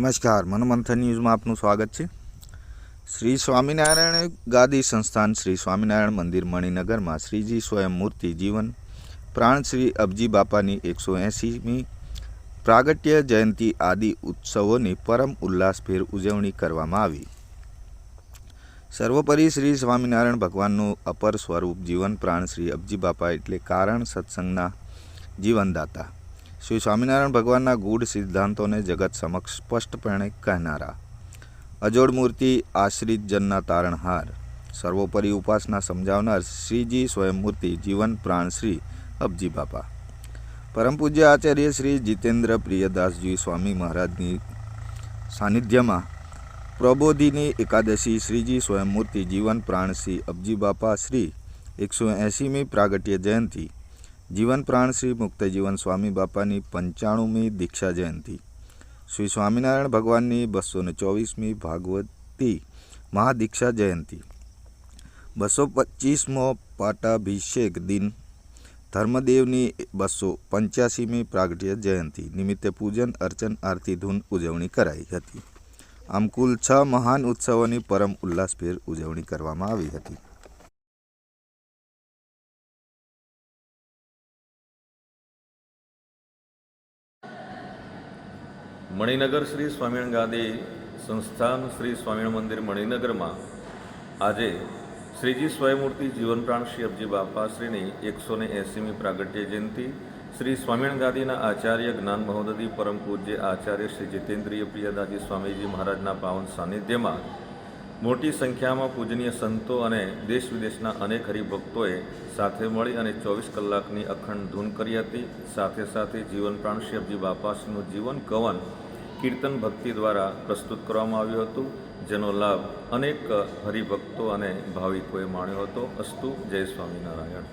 નમસ્કાર, મનમંથન ન્યૂઝમાં આપનું સ્વાગત છે. શ્રી સ્વામિનારાયણ ગાદી સંસ્થાન શ્રી સ્વામિનારાયણ મંદિર મણિનગરમાં શ્રીજી સ્વયં મૂર્તિ જીવન પ્રાણ શ્રી અબજી બાપાની એકસો એંસીમી પ્રાગટ્ય જયંતિ આદિ ઉત્સવોની પરમ ઉલ્લાસભેર ઉજવણી કરવામાં આવી. સર્વોપરી શ્રી સ્વામિનારાયણ ભગવાનનું અપર સ્વરૂપ જીવન પ્રાણ શ્રી અબજી બાપા એટલે કારણ સત્સંગના જીવનદાતા. શ્રી સ્વામિનારાયણ ભગવાનના ગૂઢ સિદ્ધાંતોને જગત સમક્ષ સ્પષ્ટપણે કહેનારા. અજોડ મૂર્તિ, આશ્રિત જનના તારણહાર. સર્વોપરી ઉપાસના સમજાવનાર શ્રીજી સ્વયંમૂર્તિ, જીવન પ્રાણ શ્રી અબજી બાપા. પરમ પૂજ્ય આચાર્ય શ્રી જીતેન્દ્ર પ્રિયદાસજી સ્વામી મહારાજની સાનિધ્યમાં પ્રબોધિની એકાદશી શ્રીજી સ્વયંમૂર્તિ, જીવન પ્રાણ શ્રી અબજી બાપા શ્રી એકસો એંસીમી પ્રાગટ્ય જયંતિ જીવન પ્રાણ શ્રી મુક્ત જીવન સ્વામી બાપાની પંચાણુમી દીક્ષા જયંતિ. શ્રી સ્વામિનારાયણ ભગવાનની બસો ને ચોવીસમી ભાગવતી મહાદીક્ષા જયંતિ. બસો પચીસમો પાટાભિષેક દિન. ધર્મદેવની બસો પંચ્યાસીમી પ્રાગટ્ય જયંતિ નિમિત્તે પૂજન, અર્ચન, આરતી, ધૂન ઉજવણી કરાઈ હતી. આમ કુલ છ મહાન ઉત્સવોની પરમ ઉલ્લાસભેર ઉજવણી કરવામાં આવી હતી. મણિનગર શ્રી સ્વામિનારાયણ ગાદી સંસ્થાન શ્રી સ્વામિનારાયણ મંદિર મણિનગરમાં આજે શ્રીજી સ્વયંમૂર્તિ જીવનપ્રાણ શ્રી અબજી બાપાશ્રીની એકસો ને એંસીમી પ્રાગટ્ય જયંતિ, શ્રી સ્વામિનારાયણ ગાદીના આચાર્ય જ્ઞાન મહોદધી પરમ પૂજ્ય આચાર્ય શ્રી જીતેન્દ્રિય પ્રિયદાજી સ્વામીજી મહારાજના પાવન સાનિધ્યમાં મોટી સંખ્યામાં પૂજનીય સંતો અને દેશ વિદેશના અનેક હરિભક્તોએ સાથે મળી અને ચોવીસ કલાકની અખંડ ધૂન કરી હતી. સાથે સાથે જીવન અબજી બાપાશ્રીનું જીવન કવન કીર્તન ભક્તિ દ્વારા પ્રસ્તુત કરવામાં આવ્યું હતું, જેનો લાભ અનેક હરિભક્તો અને ભાવિકોએ માણ્યો હતો. અસ્તુ જય સ્વામિનારાયણ.